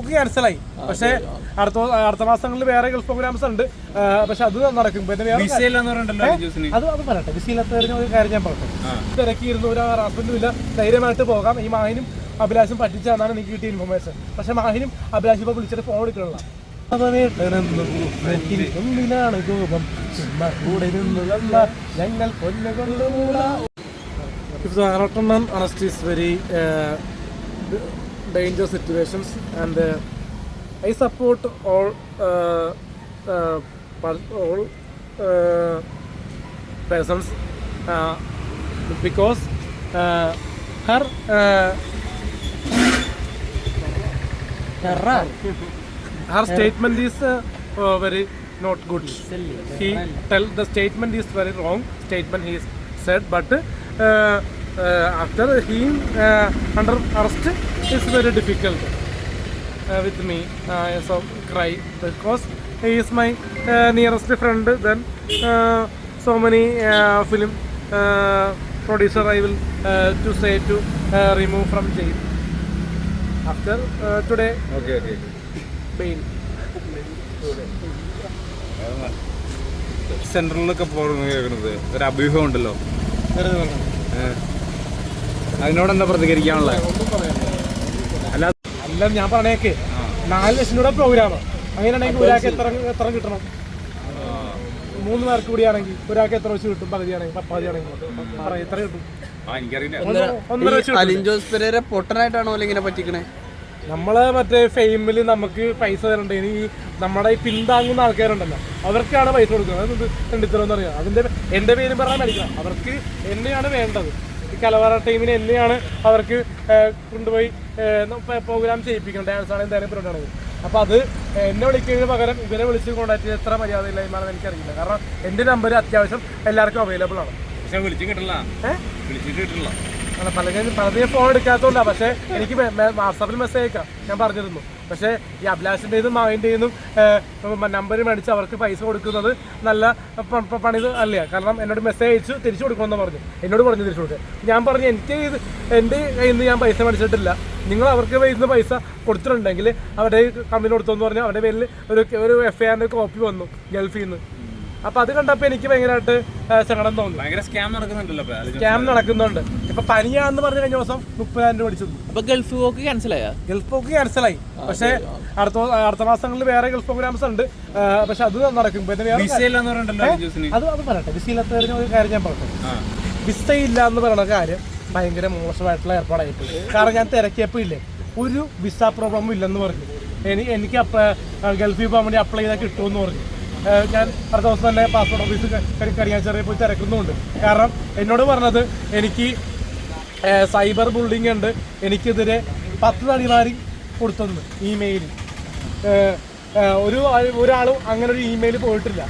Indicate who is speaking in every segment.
Speaker 1: പോക്ക് ക്യാൻസലായി പക്ഷേ അടുത്ത അടുത്ത മാസങ്ങളിൽ വേറെ ഗൾഫ് പ്രോഗ്രാംസ് ഉണ്ട്. പക്ഷെ അത് നടക്കും. പിന്നെ വേറെ അത് അത് പറയട്ടെ. വിസയില്ലാത്ത ഒരു കാര്യം ഞാൻ പറയട്ടെ. തിരക്കിയിരുന്നു ഒരു ഹറാസ്മെന്റും ഇല്ല. ധൈര്യമായിട്ട് പോകാം. ഈ മാഹിനും അഭിലാഷും പറ്റിച്ചാന്നാണ് എനിക്ക് കിട്ടിയ ഇൻഫർമേഷൻ പക്ഷെ മാഹിനും അഭിലാഷും ഇപ്പൊ വിളിച്ചിട്ട് ഫോൺ എടുക്കണില്ല ാണ് കോപം. ചുമ്മാ കൂടെ ഞങ്ങൾ Arattaman uh, dangerous situations, and uh, I support all uh, uh, all uh, persons uh, because uh, her uh, her statement is uh, uh, very not good. He tell the statement is very wrong statement he said, but uh, uh, after he uh, under arrest is very difficult uh, with me. Uh, so cry because he is my uh, nearest friend. Then uh, so many uh, film uh, producer I will uh, to say to uh, remove from jail. After uh, today
Speaker 2: Okay, okay.
Speaker 1: bail.
Speaker 2: സെൻട്രലിലൊക്കെ പോകുന്നു കേൾക്കുന്നത് ഒരു അഭ്യൂഹം ഉണ്ടല്ലോ. അതിനോട് എന്താ പ്രതികരിക്കാനുള്ളത് അല്ല
Speaker 1: അല്ല ഞാൻ പറഞ്ഞേക്ക്. നാല് ലക്ഷം രൂപ പ്രോഗ്രാം അങ്ങനെയാണെങ്കിൽ ഒരാൾക്ക് എത്ര എത്ര കിട്ടണം? മൂന്ന് പേർക്ക് കൂടി ആണെങ്കിൽ ഒരാൾക്ക് എത്ര വെച്ച് കിട്ടും? പകുതി ആണെങ്കിൽ പപ്പാതി ആണെങ്കിൽ. എത്ര കിട്ടും?
Speaker 3: അലിൻ ജോസ് പെരേര പൊട്ടനായിട്ടാണോ അല്ലെ ഇങ്ങനെ പറ്റിക്കണേ?
Speaker 1: നമ്മൾ മറ്റേ ഫെയിമിൽ നമുക്ക് പൈസ തരണ്ടേ? ഇനി നമ്മുടെ ഈ പിന്താങ്ങുന്ന ആൾക്കാരുണ്ടല്ലോ അവർക്കാണ് പൈസ കൊടുക്കുന്നത്. അതെന്ത് കണ്ടിത്തരം അറിയാം അതിന്റെ എന്റെ പേര് പറഞ്ഞാൽ മേടിക്കണം അവർക്ക് എന്നെയാണ് വേണ്ടത്. ഈ കലവറ ടീമിന് എന്നെയാണ് അവർക്ക് കൊണ്ടുപോയി പ്രോഗ്രാം ചെയ്യിപ്പിക്കണം. ഡാൻസ് ആണെങ്കിൽ എന്തായാലും പരിപാടി ആണെങ്കിൽ അപ്പോൾ അത് എന്നെ വിളിക്കുന്നതിന് പകരം ഇവരെ വിളിച്ച് കോൺടാക്ട് ചെയ്ത് എത്ര മര്യാദ ഇല്ലായ്മയാണെന്ന് എനിക്കറിയില്ല. കാരണം എന്റെ നമ്പർ അത്യാവശ്യം എല്ലാവർക്കും അവൈലബിൾ ആണ്.
Speaker 2: പക്ഷേ വിളിച്ചു കിട്ടില്ല
Speaker 1: ഏഹ്
Speaker 2: വിളിച്ചിട്ട് കിട്ടില്ല
Speaker 1: പലരും പലരെയും ഫോൺ എടുക്കാത്തതുകൊണ്ടാ പക്ഷെ എനിക്ക് വാട്സാപ്പിൽ മെസ്സേജ് അയക്കാം. ഞാൻ പറഞ്ഞിരുന്നു. പക്ഷേ ഈ അഭിലാഷിന്റെതും മാവിന്റെതും നമ്പർ മേടിച്ച് അവർക്ക് പൈസ കൊടുക്കുന്നത് നല്ല പണി അല്ല? കാരണം എന്നോട് മെസ്സേജ് അയച്ചു തിരിച്ചു കൊടുക്കണമെന്ന് പറഞ്ഞു. എന്നോട് പറഞ്ഞു തിരിച്ചു കൊടുക്കുക ഞാൻ പറഞ്ഞു എനിക്ക് ഇത് എന്റെ കയ്യിൽ നിന്ന് ഞാൻ പൈസ മേടിച്ചിട്ടില്ല. നിങ്ങൾ അവർക്ക് നിന്ന് പൈസ കൊടുത്തിട്ടുണ്ടെങ്കിൽ അവരുടെ കമ്പനി കൊടുത്തെന്ന് പറഞ്ഞാൽ അവരുടെ പേരിൽ ഒരു ഒരു എഫ് ഐ ആറിന്റെ കോപ്പി വന്നു ഗൾഫിൽ നിന്ന് അപ്പോൾ അത് കണ്ടപ്പോൾ എനിക്ക് ഭയങ്കരമായിട്ട് സങ്കടം തോന്നി.
Speaker 2: ഭയങ്കര സ്കാം നടക്കുന്നുണ്ടല്ലോ
Speaker 1: സ്കാം നടക്കുന്നുണ്ട്. ഇപ്പൊ പനിയാന്ന് പറഞ്ഞ കഴിഞ്ഞ ദിവസം മുപ്പതിനായിരം രൂപ അടിച്ചു
Speaker 3: അപ്പൊ ഗൾഫ് പോക്ക് ക്യാൻസൽ ആയ?
Speaker 1: ഗൾഫ് പോക്ക് ക്യാൻസലായി പക്ഷെ അടുത്ത അടുത്ത മാസങ്ങളിൽ വേറെ ഗൾഫ് പ്രോഗ്രാംസ് ഉണ്ട്. പക്ഷെ അത് നടക്കും. പിന്നെ അത് അത് പറയട്ടെ. വിസയില്ലാത്ത കാര്യം ഒരു കാര്യം ഞാൻ പറഞ്ഞു
Speaker 2: ആ.
Speaker 1: വിസ ഇല്ല എന്ന് പറയുന്ന കാര്യം ഭയങ്കര മോശമായിട്ടുള്ള ഏർപ്പാടായിട്ടുണ്ട് കാരണം ഞാൻ തിരക്കിയപ്പോൾ ഇല്ലേ ഒരു വിസ പ്രോബ്ലമും ഇല്ലെന്ന് പറഞ്ഞു. എനിക്ക് അപ്പ ഗൾഫിൽ പോകാൻ വേണ്ടി അപ്ലൈ ചെയ്താൽ കിട്ടുമെന്ന് പറഞ്ഞു. ഞാൻ അടുത്ത ദിവസം തന്നെ പാസ്പോർട്ട് ഓഫീസ് കരിയാച്ചെറിയ പോയി തിരക്കുന്നുണ്ട്. കാരണം എന്നോട് പറഞ്ഞത് എനിക്ക് സൈബർ ബുള്ളിങ് ഉണ്ട്. എനിക്കെതിരെ പത്ത് തടിമാരി കൊടുത്തെന്ന് ഇമെയിൽ ഒരു ഒരാളും അങ്ങനെ ഒരു ഇമെയിൽ പോയിട്ടില്ല.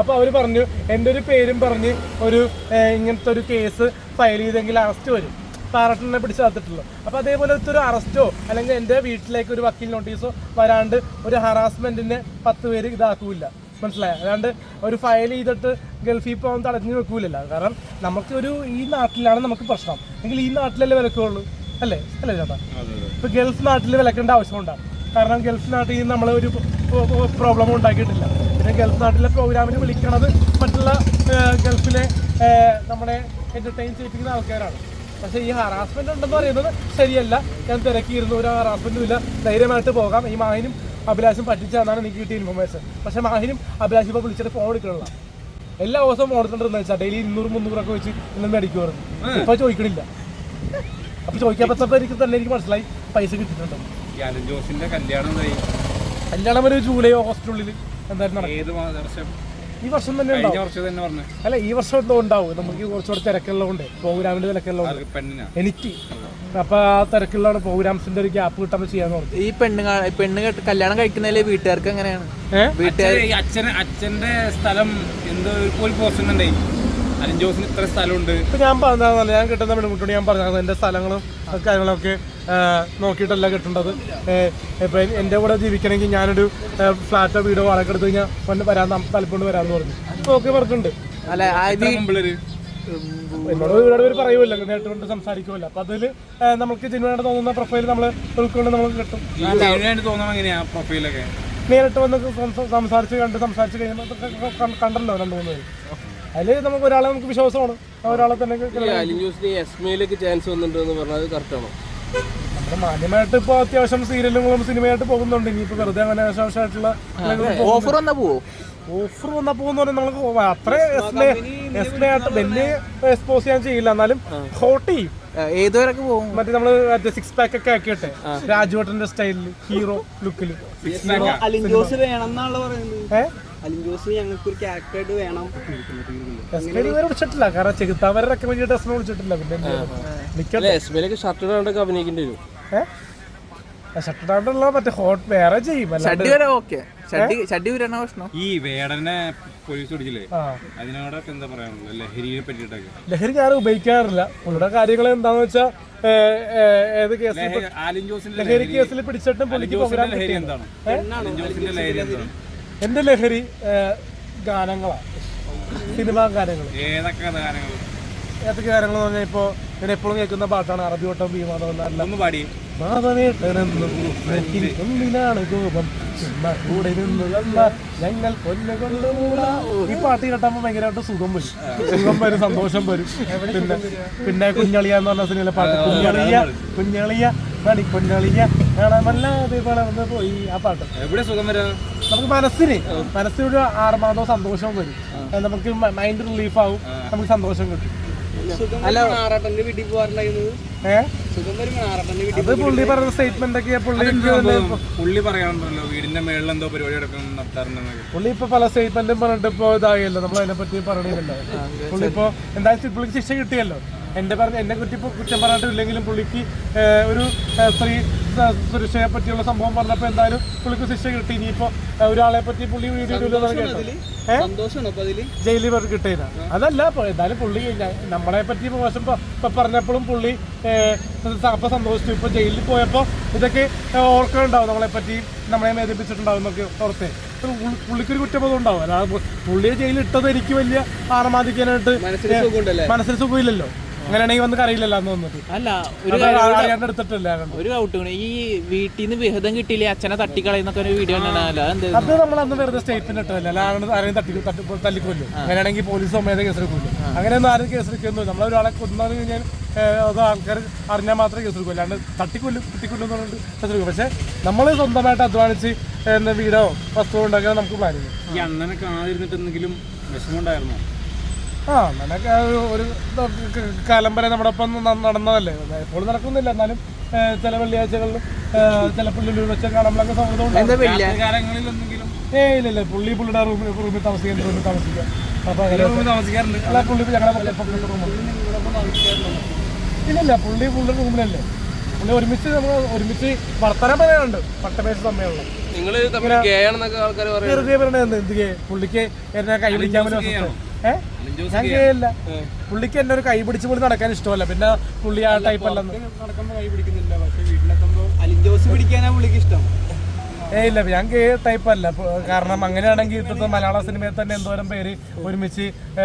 Speaker 1: അപ്പൊ അവർ പറഞ്ഞു എന്റെ ഒരു പേരും പറഞ്ഞ് ഒരു ഇങ്ങനത്തെ ഒരു കേസ് ഫയൽ ചെയ്തെങ്കിൽ അറസ്റ്റ് വരും. പാറട്ടിനെ പിടിച്ച് നടത്തിട്ടുള്ളൂ അപ്പോൾ അതേപോലത്തെ ഒരു അറസ്റ്റോ അല്ലെങ്കിൽ എന്റെ വീട്ടിലേക്ക് ഒരു വക്കീൽ നോട്ടീസോ വരാണ്ട് ഒരു ഹറാസ്മെന്റിന് പത്ത് പേര് ഇതാക്കൂല മനസ്സിലായ? അല്ലാണ്ട് ഒരു ഫയൽ ചെയ്തിട്ട് ഗൾഫിൽ പോകാൻ തടഞ്ഞു വെക്കൂലല്ലോ. കാരണം നമുക്ക് ഒരു ഈ നാട്ടിലാണ് നമുക്ക് പ്രശ്നം. എങ്കിൽ ഈ നാട്ടിലല്ലേ വിലക്കുള്ളൂ? അല്ലേ? അല്ലേ ചേട്ടാ? ഇപ്പൊ ഗൾഫ് നാട്ടിൽ വിലക്കേണ്ട ആവശ്യമുണ്ടാകും കാരണം ഗൾഫ് നാട്ടിൽ നിന്ന് നമ്മൾ ഒരു പ്രോബ്ലം ഉണ്ടാക്കിയിട്ടില്ല. പിന്നെ ഗൾഫ് നാട്ടിലെ പ്രോഗ്രാമിന് വിളിക്കണത് മറ്റുള്ള ഗൾഫിലെ നമ്മുടെ നമ്മളെ എന്റർടൈൻ ചെയ്യിപ്പിക്കുന്ന ആൾക്കാരാണ്. പക്ഷേ ഈ ഹറാസ്മെന്റ് ഉണ്ടെന്ന് പറയുന്നത് ശരിയല്ല. ഞാൻ തിരക്കിയിരുന്നു ഒരു ഹറാസ്മെന്റും ഇല്ല. ധൈര്യമായിട്ട് പോകാം. ഈ മാഹിനും അഭിലാഷും പറ്റിച്ചാന്നാണ് എനിക്ക് കിട്ടിയ ഇൻഫർമേഷൻ പക്ഷേ മാഹിനും അഭിലാഷും ഇപ്പോൾ വിളിച്ചിട്ട് ഫോൺ എടുക്കണില്ല. എല്ലാ ദിവസവും ഫോൺ എടുത്തിട്ടുണ്ടെന്ന് വെച്ചാൽ ഡെയിലി ഇരുന്നൂറ് മുന്നൂറൊക്കെ വെച്ച് ഇന്നും മേടിക്കുമായിരുന്നു ഇപ്പൊ ചോദിക്കണില്ല. അപ്പൊ ചോദിക്കാൻ പറ്റപ്പോ എനിക്ക് തന്നെ എനിക്ക് മനസ്സിലായി. പൈസ കിട്ടിയിട്ടുണ്ട്?
Speaker 2: കല്യാണം
Speaker 1: കല്യാണം ഒരു ജൂലൈ ഓഗസ്റ്റിനുള്ളിൽ എന്തായാലും നടക്കും.
Speaker 2: ഏത് വർഷം
Speaker 1: ഈ വർഷം തന്നെ ഉണ്ടാവും. അല്ല ഈ വർഷം എന്തോ ഉണ്ടാവും. നമുക്ക് കുറച്ചുകൂടെ തിരക്കുള്ളതുകൊണ്ട് പ്രോഗ്രാമിന്റെ തിരക്കുള്ളതുകൊണ്ട്. എനിക്ക്. അപ്പൊ ആ തിരക്കുള്ള പ്രോഗ്രാംസിന്റെ ഒരു ഗ്യാപ്പ് കിട്ടാൻ ചെയ്യാന്ന് പറഞ്ഞു.
Speaker 3: ഈ പെണ്ണ് പെണ്ണ് കല്യാണം കഴിക്കുന്നതിലെ വീട്ടുകാർക്ക് എങ്ങനെയാണ്? വീട്ടുകാർ
Speaker 2: അച്ഛന് അച്ഛന്റെ സ്ഥലം എന്തോ ഒരു പോസ്റ്റ് ഉണ്ടായി അലിൻ ജോസിന് ഇത്ര സ്ഥലമുണ്ട്.
Speaker 1: ഇപ്പൊ ഞാൻ പറഞ്ഞതല്ല ഞാൻ കിട്ടുന്ന പെൺകുട്ടിയോട് ഞാൻ പറഞ്ഞത് എന്റെ സ്ഥലങ്ങളും കാര്യങ്ങളൊക്കെ നോക്കിയിട്ടല്ല കിട്ടേണ്ടത്. ഇപ്പൊ എന്റെ കൂടെ ജീവിക്കണമെങ്കിൽ ഞാനൊരു ഫ്ലാറ്റോ വീടോ വാടക എടുത്ത് കഴിഞ്ഞാൽ വന്ന് വരാൻ തലപ്പൊണ്ട് വരാന്ന് പറഞ്ഞു. ഓക്കെ പറഞ്ഞിട്ടുണ്ട്.
Speaker 3: അല്ല
Speaker 1: എന്നോട് ഒരുപാട് പേര് പറയുമല്ലോ നേരിട്ട് കൊണ്ട് സംസാരിക്കുമല്ലോ. അപ്പൊ അതിൽ നമുക്ക് ജെന്യൂനായിട്ട് തോന്നുന്ന പ്രൊഫൈൽ നമ്മൾ ഉൾക്കൊണ്ട് നമ്മൾ കിട്ടും.
Speaker 2: പ്രൊഫൈലൊക്കെ
Speaker 1: നേരിട്ട് വന്ന് സംസ- സംസാരിച്ച് കണ്ട് സംസാരിച്ച് കഴിയുമ്പോൾ കണ്ടല്ലോ രണ്ടു മൂന്ന് പേര്? അതിൽ നമുക്ക് ഒരാളെ നമുക്ക് വിശ്വാസമാണ്. ആ ഒരാളെ തന്നെ
Speaker 3: ചാൻസ് വന്നിട്ടുണ്ടെന്ന് പറഞ്ഞാൽ കറക്റ്റാണോ
Speaker 1: മാന്യമായിട്ട് ഇപ്പോൾ അത്യാവശ്യം സീരിയലുകളും സിനിമയായിട്ട് പോകുന്നുണ്ട്. ഇനിയിപ്പോ വെറുതെ അങ്ങനെ ആവശ്യമായിട്ടുള്ള
Speaker 3: ഓഫർ വന്നാ പോവോ?
Speaker 1: ഓഫർ വന്നപ്പോ എന്ന് പറഞ്ഞാൽ നമുക്ക് അത്ര എസ്മയായിട്ട് വലിയ എക്സ്പോസ് ചെയ്യാൻ ചെയ്യില്ല. എന്നാലും ഹോട്ട്. ചെയ്യും
Speaker 3: ഏതുവരൊക്കെ പോകും
Speaker 1: മറ്റേ നമ്മൾ മറ്റേ സിക്സ് പാക്ക് ഒക്കെ ആക്കിയിട്ടെ രാജുവേട്ടന്റെ സ്റ്റൈലിൽ ഹീറോ ലുക്കിൽ
Speaker 4: എന്നാണല്ലോ പറയുന്നത്.
Speaker 1: ഏഹ്
Speaker 4: അലിഞ്ചോസ് ഞങ്ങൾക്ക് ഒരു ക്യാരക്ടറായിട്ട് വേണം.
Speaker 1: വിളിച്ചിട്ടില്ല. കാരണം ചെകുത്താവരെ റെക്കമെൻഡ് ചെയ്തിട്ട് എസ്മ വിളിച്ചിട്ടില്ല. പിന്നെ
Speaker 3: എസ്മയിലേക്ക് ഷർട്ട് ഇടാണ്ടൊക്കെ അഭിനയിക്കേണ്ടി വരും.
Speaker 1: ഏഹ് ഷട്ടിടാണ്ടുള്ള മറ്റേ ഹോട്ട് വേറെ ചെയ്യും. അല്ലാണ്ട്
Speaker 3: വരെ ഓക്കെ ഷഡ്ഡി ഷഡ്ഡി വരണ പ്രശ്നം?
Speaker 2: ഈ വേടനെ പോലീസ് പിടിച്ചില്ലേ? അതിനോടൊക്കെ എന്താ പറയാനുള്ളത്? ലഹരിയെ പറ്റിയിട്ടൊക്കെ.
Speaker 1: ലഹരി ഞാൻ ഉപയോഗിക്കാറില്ല. പുള്ളിയുടെ കാര്യങ്ങൾ എന്താന്ന് വെച്ചാൽ ഏത് കേസിൽ
Speaker 2: ലഹരി- ജോസിന്റെ
Speaker 1: ലഹരി കേസിൽ പിടിച്ചിട്ടും പുള്ളിക്ക് പ്രോഗ്രാം
Speaker 2: ലഹരി എന്താണ്? ലഹരി എന്താണ്?
Speaker 1: എന്റെ ലഹരി ഗാനങ്ങളാണ് സിനിമാ ഗാനങ്ങൾ
Speaker 2: ഏതൊക്കെ ഗാനങ്ങൾ
Speaker 1: ഏതൊക്കെ ഗാനങ്ങൾ എന്ന് പറഞ്ഞാൽ ഇപ്പോൾ ഞാൻ എപ്പോഴും കേൾക്കുന്ന പാട്ടാണ് അറബി ഓട്ടം ബി മാധവൻ അല്ല
Speaker 2: ഒന്ന് പാടി.
Speaker 1: കോപം. കൂടെ നിന്ന് ഞങ്ങൾ കൊല്ലുകൊണ്ട് ഈ പാട്ട് കേട്ടപ്പോൾ ഭയങ്കരമായിട്ട് സുഖം വരും. സുഖം വരും സന്തോഷം വരും. പിന്നെ പിന്നെ കുഞ്ഞളിയ എന്ന് പറഞ്ഞ സിനിമയിലെ പാട്ട്. കുഞ്ഞളിയ കുഞ്ഞളിയ മണി കുഞ്ഞളിയ കാണാമല്ലാതെ അതേപോലെ പോയി ആ പാട്ട്.
Speaker 2: എവിടെ സുഖം വരാ?
Speaker 1: നമുക്ക് മനസ്സിന് മനസ്സിനൊരു ആർമാദോ സന്തോഷവും വരും. നമുക്ക് മൈൻഡ് റിലീഫ് ആവും. നമുക്ക് സന്തോഷം കിട്ടും.
Speaker 4: സുഖം ആറാട്ടന്റെ വീട്ടിൽ പോകാറുണ്ടായിരുന്നത്
Speaker 1: അത് പുള്ളി പറഞ്ഞ സ്റ്റേറ്റ്മെന്റ് ഒക്കെ പുള്ളി?
Speaker 2: പുള്ളി പറയാറുണ്ടല്ലോ വീടിന്റെ മേളിൽ എന്തോ പരിപാടി നടക്കുന്നു നടത്താറുണ്ടെന്നൊക്കെ.
Speaker 1: പുള്ളി ഇപ്പൊ പല സ്റ്റേറ്റ്മെന്റും പറഞ്ഞിട്ട് ഇപ്പൊ ഇതായല്ലോ. നമ്മൾ അതിനെ പറ്റി പറയണില്ലല്ലോ പുള്ളി ഇപ്പൊ എന്തായാലും പുള്ളിക്ക് ശിക്ഷ കിട്ടിയല്ലോ. എന്റെ പറഞ്ഞ എന്നെ കുറ്റി കുറ്റം പറഞ്ഞിട്ടില്ലെങ്കിലും പുള്ളിക്ക് ഒരു സ്ത്രീ സുരക്ഷയെ പറ്റിയുള്ള സംഭവം പറഞ്ഞപ്പോ എന്തായാലും പുള്ളിക്ക് ശിക്ഷ കിട്ടി. ഇനിയിപ്പോ ഒരാളെ പറ്റി പുള്ളി വീഡിയോ ജയിലിൽ പേർക്ക് കിട്ടിയത്. അതല്ല എന്തായാലും പുള്ളി നമ്മളെ പറ്റി മോശം ഇപ്പൊ പറഞ്ഞപ്പോഴും പുള്ളി അപ്പൊ സന്തോഷിച്ചു. ഇപ്പൊ ജയിലിൽ പോയപ്പോ ഇതൊക്കെ ഓർക്കുന്നുണ്ടാവും നമ്മളെ പറ്റി നമ്മളെ വേദനിപ്പിച്ചിട്ടുണ്ടാവും എന്നൊക്കെ ഓർത്തേ. പുള്ളിക്കൊരു കുറ്റബോധം ഉണ്ടാവും. അല്ലാതെ പുള്ളിയെ ജയിലിൽ ഇട്ടത് എനിക്ക് വലിയ ആറമാദിക്കാനായിട്ട് മനസ്സിൽ സുഖമില്ലല്ലോ. അങ്ങനെയാണെങ്കിൽ വന്ന് കറിയില്ലല്ലോ അന്ന് വന്നിട്ട്
Speaker 3: അല്ല ഒരു
Speaker 1: അത് എടുത്തിട്ടില്ല.
Speaker 3: ഒരു ഔട്ട് കൂടി. ഈ വീട്ടിൽ നിന്ന് വിഹിതം കിട്ടിയില്ലേ? അച്ഛനെ തട്ടിക്കളയുന്നൊക്കെ ഒരു വീഡിയോ ഉണ്ടാണല്ലോ അതെന്ത്
Speaker 1: അത് നമ്മൾ അന്ന് വെറുതെ സ്റ്റേറ്റ്മെന്റ് ഇട്ടതല്ലേ? അല്ലാണ്ട് ആരെയും തട്ടി തല്ലിക്കൊല്ലും. അങ്ങനെയാണെങ്കിൽ പോലീസ് സമയത്ത് കേസെടുക്കില്ല അങ്ങനെയൊന്നും ആരും കേസെടുക്കുന്നു നമ്മൾ ഒരാളെ കൊന്നു കഴിഞ്ഞാൽ അത് ആൾക്കാർ അറിഞ്ഞാൽ മാത്രമേ കേസെടുക്കൂ അല്ലാണ്ട് തട്ടിക്കൊല്ലും കുത്തിക്കൊല്ലും എന്ന് പറഞ്ഞിട്ട് കേസെടുക്കും പക്ഷെ നമ്മൾ സ്വന്തമായിട്ട് അധ്വാനിച്ച് എന്താ വീടോ വസ്തുവോ ഉണ്ടാക്കാൻ നമുക്ക് പ്ലാൻ ചെയ്യാം.
Speaker 2: ഈ അണ്ണനെ കാണാതിരുന്നിട്ടെന്തെങ്കിലും വിഷമമുണ്ടായിരുന്നോ?
Speaker 1: ആ അങ്ങനെയൊക്കെ ഒരു കാലം വരെ നമ്മുടെ ഒപ്പം നടന്നതല്ലേ. എപ്പോഴും നടക്കുന്നില്ല. എന്നാലും ചില വെള്ളിയാഴ്ചകളിലും ചില പുള്ളിയിൽ വെച്ച് കാണുമ്പോഴൊക്കെ സൗഹൃദം ഉണ്ടാവും.
Speaker 3: എന്താ വലിയ
Speaker 2: കാലങ്ങളിൽ എന്തെങ്കിലും
Speaker 1: ഏയ് ഇല്ല ഇല്ല. പുള്ളി പുള്ളിയുടെ റൂമിൽ റൂമിൽ താമസിക്കാൻ റൂമിൽ താമസിക്കാം അപ്പൊ
Speaker 2: താമസിക്കാറുണ്ട്.
Speaker 1: അല്ല പുള്ളി ഞങ്ങളുടെ പക്കത്തെ റൂമാണ് ഇല്ല ഇല്ല. പുള്ളി പുള്ളിയുടെ റൂമിലല്ലേ. പുള്ളി ഒരുമിച്ച് നമ്മൾ ഒരുമിച്ച് വർത്തന പറയാനുണ്ട് പട്ടമേശ സമയമുള്ള.
Speaker 3: നിങ്ങൾ
Speaker 1: എന്ത് പുള്ളിക്ക് എന്നെ കൈ പിടിക്കാൻ വേണ്ടി ഏഹ് ഞാൻ കേല്ല പുള്ളിക്ക് എന്നെ ഒരു കൈ പിടിച്ച് പോലും നടക്കാൻ ഇഷ്ടമല്ല. പിന്നെ പുള്ളി ആ ടൈപ്പ് അല്ലെന്ന്.
Speaker 4: നടക്കുമ്പോ കൈ പിടിക്കുന്നില്ല പക്ഷെ വീട്ടിലെത്തുമ്പോ അലിഞ്ചോസ് പിടിക്കാനാ പുള്ളിക്ക് ഇഷ്ടം
Speaker 1: ഏ ഇല്ല ഞാൻ ഗേ ടൈപ്പ് അല്ല. കാരണം അങ്ങനെയാണെങ്കിൽ ഇപ്പോഴത്തെ മലയാള സിനിമയിൽ തന്നെ എന്തോരം പേര് ഒരുമിച്ച് ഏ,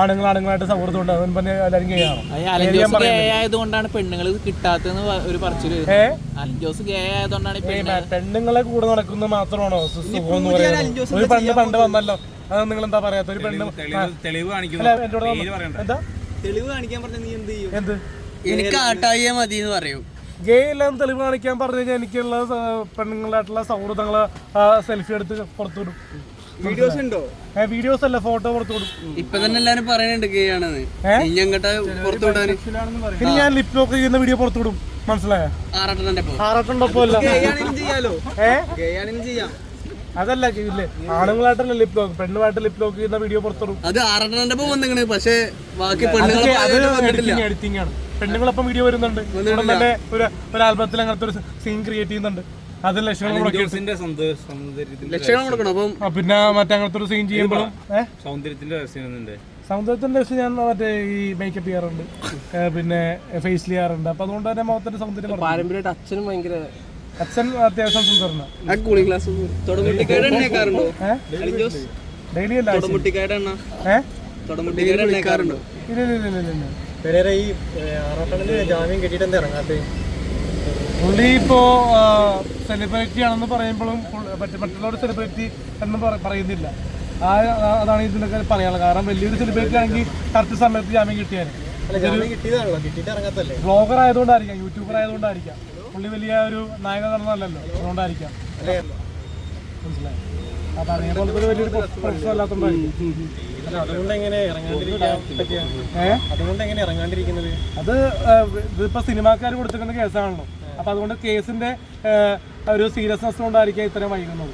Speaker 1: ആണുങ്ങൾ ആണുങ്ങളായിട്ട് സൗഹൃദം ഉണ്ട് അതുകൊണ്ട് തന്നെ എല്ലാവരും ഗേ ആണോ?
Speaker 3: ആയതുകൊണ്ടാണ് പെണ്ണുങ്ങൾ കിട്ടാത്തതെന്ന് ഒരു
Speaker 1: ഏ? മ- പെണ്ണുങ്ങളെ കൂടെ നടക്കുന്നത് മാത്രമാണോ? സുഖം ഒരു പെണ്ണ് പണ്ട് വന്നല്ലോ. അത് നിങ്ങൾ എന്താ പറയാത്ത? ഒരു പെണ്ണ്
Speaker 2: തെളിവ് കാണിക്കുന്നു.
Speaker 1: എന്താ?
Speaker 4: തെളിവ് കാണിക്കാൻ പറഞ്ഞ നീ എന്ത് ചെയ്യും?
Speaker 1: എന്ത്?
Speaker 4: എനിക്ക് ആട്ടായ മതി എന്ന് പറയും.
Speaker 1: ഗേ എല്ലാം തെളിവ് കാണിക്കാൻ പറഞ്ഞു കഴിഞ്ഞാൽ എനിക്കുള്ള പെണ്ണുങ്ങളായിട്ടുള്ള സൗഹൃദങ്ങൾ സെൽഫി എടുത്ത് പുറത്തുവിടും.
Speaker 4: വീഡിയോസ് ഉണ്ടോ?
Speaker 1: വീഡിയോസ് അല്ല ഫോട്ടോ പുറത്തുവിടും.
Speaker 4: ഇപ്പൊ തന്നെ എല്ലാരും പറയുന്നുണ്ട് ഗേ ആണെന്ന് പുറത്തു വിടാന്
Speaker 1: ഇനി ഞാൻ ലിപ് ലോക്ക് ചെയ്യുന്ന വീഡിയോ പുറത്തുവിടും. മനസ്സിലായ?
Speaker 4: ആറാട്ടന്റെ
Speaker 1: ആറാട്ടുണ്ടപ്പോ അല്ല
Speaker 4: ഗേ ആണെങ്കിലും ചെയ്യാലോ.
Speaker 1: ഏ?
Speaker 4: ഗേ ചെയ്യാം.
Speaker 1: അതല്ല ഇല്ലേ ആണുങ്ങളായിട്ടല്ല ലിപ് ലോക്ക് പെണ്ണുമായിട്ട് ലിപ് ലോക്ക് ചെയ്യുന്ന വീഡിയോ പുറത്തിറങ്ങും
Speaker 4: അത് ആറാട്ടന്റെ ഒപ്പം പക്ഷെ ബാക്കി പെണ്ണുങ്ങൾ
Speaker 1: എഡിറ്റിംഗ് ആണ്. പെണ്ണുങ്ങളൊപ്പം വീഡിയോ വരുന്നുണ്ട്. തന്നെ ഒരു ഒരു ആൽബത്തിൽ അങ്ങനത്തെ ഒരു സീൻ ക്രിയേറ്റ് ചെയ്യുന്നുണ്ട്. അത്
Speaker 2: ലക്ഷണം
Speaker 4: ലക്ഷണം കൊടുക്കണം അപ്പം
Speaker 1: പിന്നെ മറ്റേ അങ്ങനത്തെ ഒരു സീൻ ചെയ്യുമ്പോഴും
Speaker 2: സൗന്ദര്യത്തിന്റെ
Speaker 1: സൗന്ദര്യത്തിന്റെ രസം ഞാൻ മറ്റേ ഈ മേക്കപ്പ് ചെയ്യാറുണ്ട്. പിന്നെ ഫേസ് ചെയ്യാറുണ്ട്. അപ്പൊ അതുകൊണ്ട് തന്നെ മുഖത്തിന്റെ സൗന്ദര്യം.
Speaker 3: പാരമ്പര്യമായിട്ട് അച്ഛനും ഭയങ്കര
Speaker 1: അച്ഛൻ അത്യാവശ്യം സുന്ദരന.
Speaker 4: ആ കൂളിംഗ് ക്ലാസ്
Speaker 1: ഡെയിലി അല്ല ഏഹ് ഇല്ല ഇല്ല ഇല്ല ഇല്ല ഇല്ല.
Speaker 5: പെരേര ഈ ആറാട്ടണിന് ജാമ്യം കിട്ടിയിട്ട് എന്താ ഇറങ്ങാത്തത്
Speaker 1: പുള്ളി ഇപ്പോ സെലിബ്രിറ്റി ആണെന്ന് പറയുമ്പോഴും മറ്റുള്ളവർ സെലിബ്രിറ്റി എന്ന് പറയുന്നില്ല. ആ അതാണ് ഇതിനൊക്കെ പറയാനുള്ളത്. കാരണം വലിയൊരു സെലിബ്രിറ്റി ആണെങ്കിൽ കറക്റ്റ് സമയത്ത് ജാമ്യം കിട്ടിയാൽ ബ്ലോഗർ ആയതുകൊണ്ടായിരിക്കാം യൂട്യൂബർ ആയതുകൊണ്ടായിരിക്കാം. പുള്ളി വലിയ ഒരു നായക നടന്നല്ലോ അതുകൊണ്ടായിരിക്കാം. മനസ്സിലായി. അപ്പൊ അതേപോലത്തെ ഒരു വലിയൊരു അത് ഇതിപ്പോ സിനിമാക്കാർ കൊടുത്തിരിക്കുന്ന കേസാണല്ലോ. അപ്പൊ അതുകൊണ്ട് കേസിന്റെ ഒരു സീരിയസ്നെസ് കൊണ്ടായിരിക്കും ഇത്രയും വൈകുന്നത്.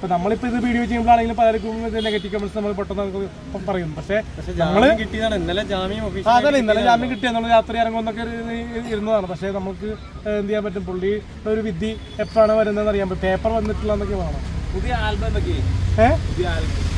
Speaker 1: ഇപ്പൊ നമ്മളിപ്പോ ഇത് വീഡിയോ ചെയ്യുമ്പോഴാണെങ്കിലും പലർക്കും നെഗറ്റീവ് കമന്റ്സ് നമ്മൾ പെട്ടെന്ന് നമുക്ക് പറയും. പക്ഷേ
Speaker 5: നമ്മൾ കിട്ടിയതാണ്. ഇന്നലെ ജാമ്യം
Speaker 1: അതല്ല ഇന്നലെ ജാമ്യം കിട്ടിയ നമ്മൾ രാത്രി ഇറങ്ങുമെന്നൊക്കെ ഇരു- ഇരുന്നതാണ്. പക്ഷേ നമുക്ക് എന്ത് ചെയ്യാൻ പറ്റും? പുള്ളി ഒരു വിധി എപ്പോഴാണ് വരുന്നതെന്ന് അറിയാൻ പറ്റും. പേപ്പർ വന്നിട്ടില്ല എന്നൊക്കെ വേണം.
Speaker 2: പുതിയ ആൽബം എന്തൊക്കെ
Speaker 1: ഏഹ്?
Speaker 2: പുതിയ ആൽബം.